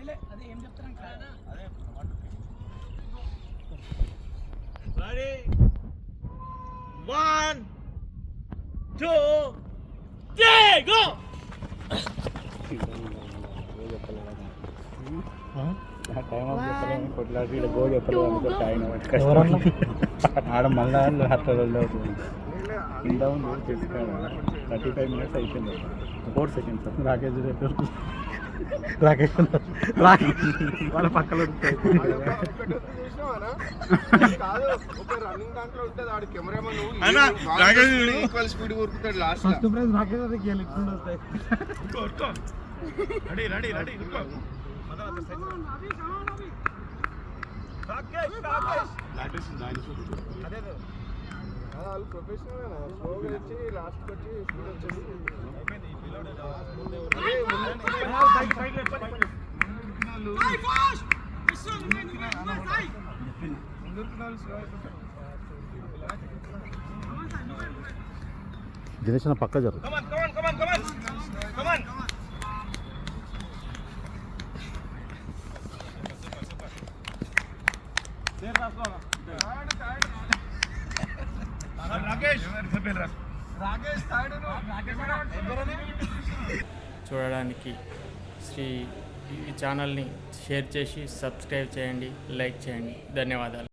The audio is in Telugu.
అదే ఏం చెప్తాను అదే ready one two three go ఆడ మళ్ళా హత్తలో కింద ఉంది తెలుసుకోవాలి థర్టీ ఫైవ్ మినిట్స్ అయిపోయింది ఫోర్ సెకండ్స్ రాకేష్ రాకేష్ రాకేష్ వాళ్ళ లాస్ట్ ఫస్ట్ ప్రైజ్ రాకేష్ అది గెలుచుకుంటూ వస్తాయి ready ready ready. Rakesh Rakesh. వాళ్ళు ప్రొఫెషనల్ స్లోగా వచ్చి లాస్ట్ వచ్చి అదే. దినేష్ అన్న పక్క థర్డ్ చూడడానికి శ్రీ ఈ ఛానల్ని షేర్ చేసి సబ్స్క్రైబ్ చేయండి లైక్ చేయండి. ధన్యవాదాలు.